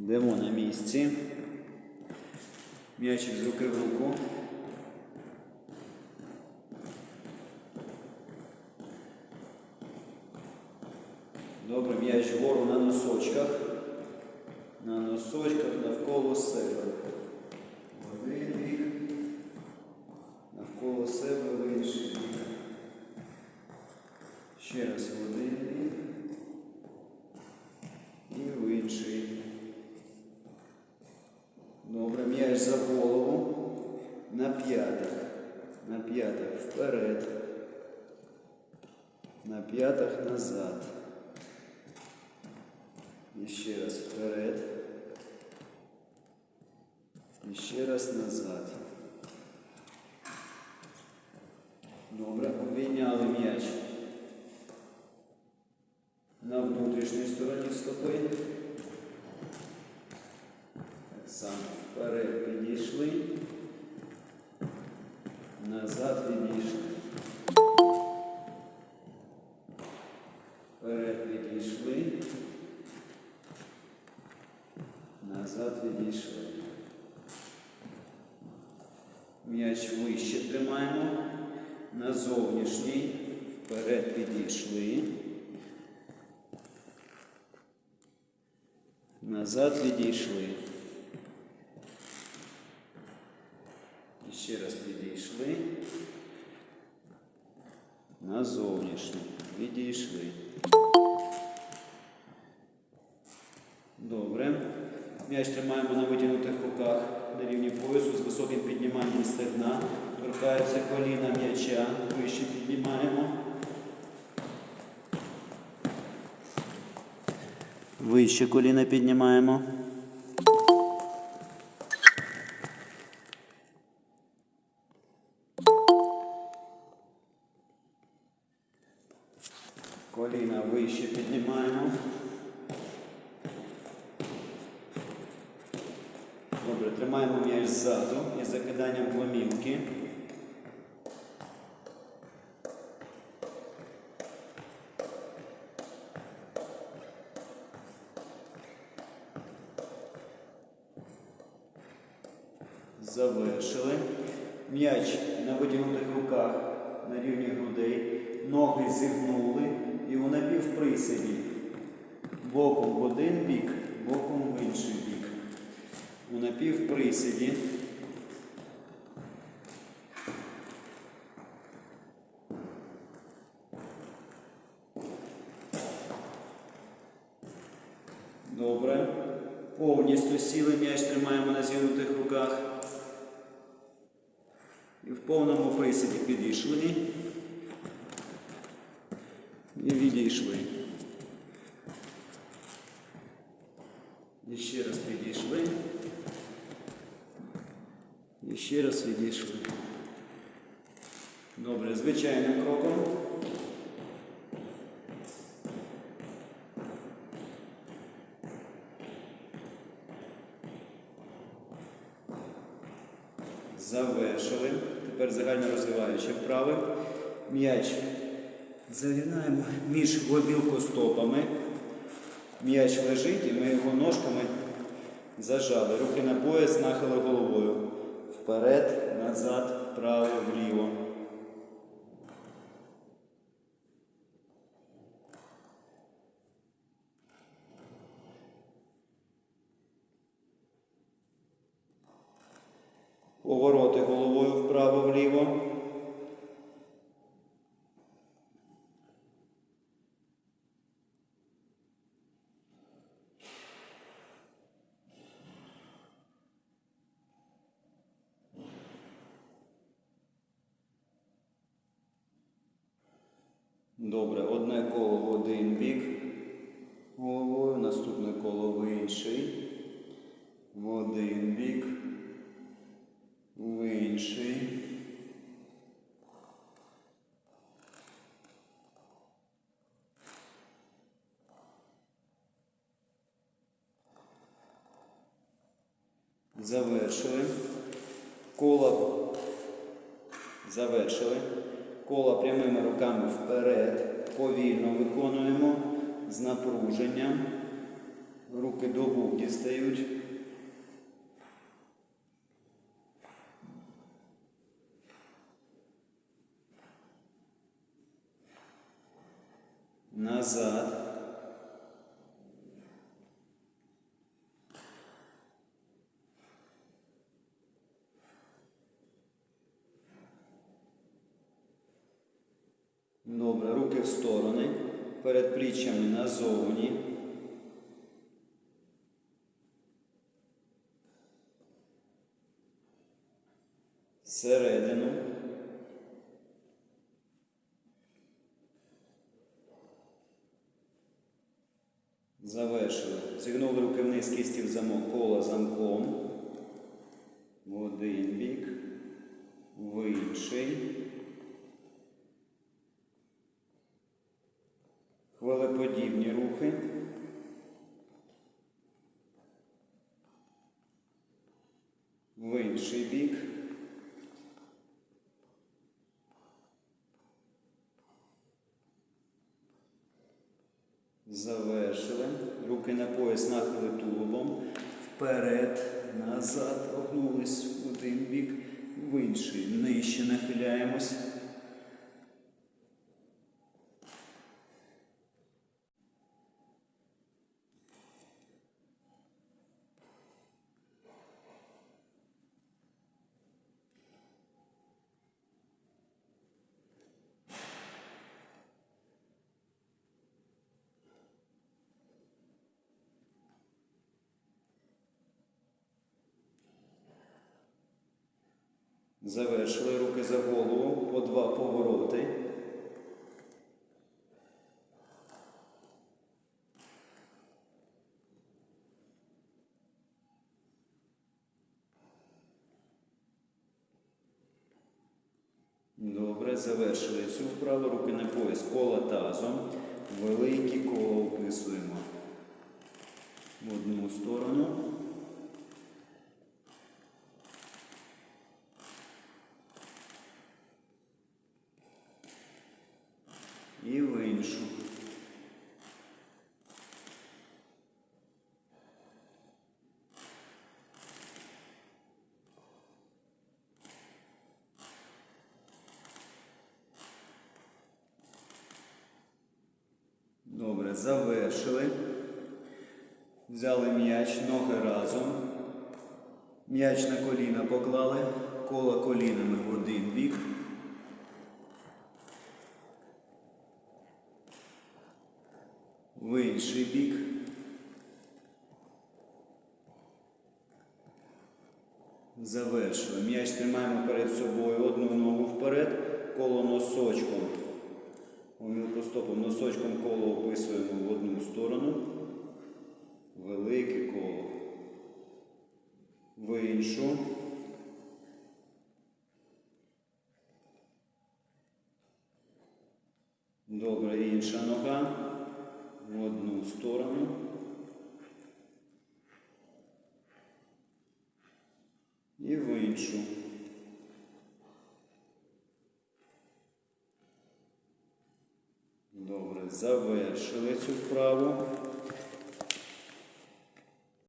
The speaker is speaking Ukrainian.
Йдемо на місці. М'ячик з руки в руку. Добре, м'яч вгору на носочках. На носочках навколо себе. Один бік. Навколо себе в інший бік. Ще раз в один бік. І в інший. Добре, м'яч за голову. На п'ятах. На п'ятах вперед. На п'ятах назад. І ще раз вперед. І ще раз назад. Добре, обійняли м'яч на внутрішній стороні стопи. Само вперед підійшли. Назад відійшли. Вперед відійшли. Назад відійшли. М'яч вище тримаємо. На зовнішній. Вперед підійшли. Назад відійшли. І ще раз підійшли. На зовнішній. Відійшли. Добре. М'яч тримаємо на витягнутих руках на рівні поясу з високим підніманням стегна. Торкаються коліна м'яча. Вище піднімаємо. Вище коліна піднімаємо. Коліна вище піднімаємо. Добре, тримаємо м'яч ззаду із закиданням гомілки. Завершили. М'яч на витягнутих руках на рівні грудей. Ноги зігнули і у напівприсіді. Боком в один бік, боком в інший бік. У напівприсіді. Добре. Повністю сіли м'яч тримаємо на зігнутих руках. І в повному присіді підійшли. І відійшли. І ще раз підійшли. Ще раз відійшли. Добре, звичайним кроком. Завершили. Тепер загально розвиваючи вправи. М'яч загинаємо між гобілку стопами. М'яч лежить і ми його ножками зажали. Руки на пояс, нахили головою. Вперед, назад, вправо, вліво. Повороти головою вправо-вліво. Добре, одне коло в один бік головою, наступне коло в інший. В один бік. В інший. Завершили. Коло. Завершили. Коло прямими руками вперед. Повільно виконуємо з напруженням. Руки до губ дістають. Назад. Добре, в сторони, перед пліччями назовні. Всередину. Завершили. Зігнули руки вниз, кисті в замок, коло замком. В один бік, в інший. Хвилеподібні рухи. В інший бік. Завершили. Руки на пояс нахили тулубом. Вперед, назад, огнулись один бік, в інший. Нижче нахиляємось. Завершили руки за голову по два повороти. Добре, завершили цю вправу. Руки на пояс. Коло тазом. Великі коло описуємо в одну сторону. І в іншу. Добре, завершили. Взяли м'яч, ноги разом. М'яч на коліна поклали, коло колінами в один бік. В інший бік. Завершили. М'яч тримаємо перед собою одну ногу вперед, коло носочком. Мілкостопом носочком коло описуємо в одну сторону. Велике коло. В іншу. Добре, інша нога в сторону. І в іншу. Добре, завершили цю вправу.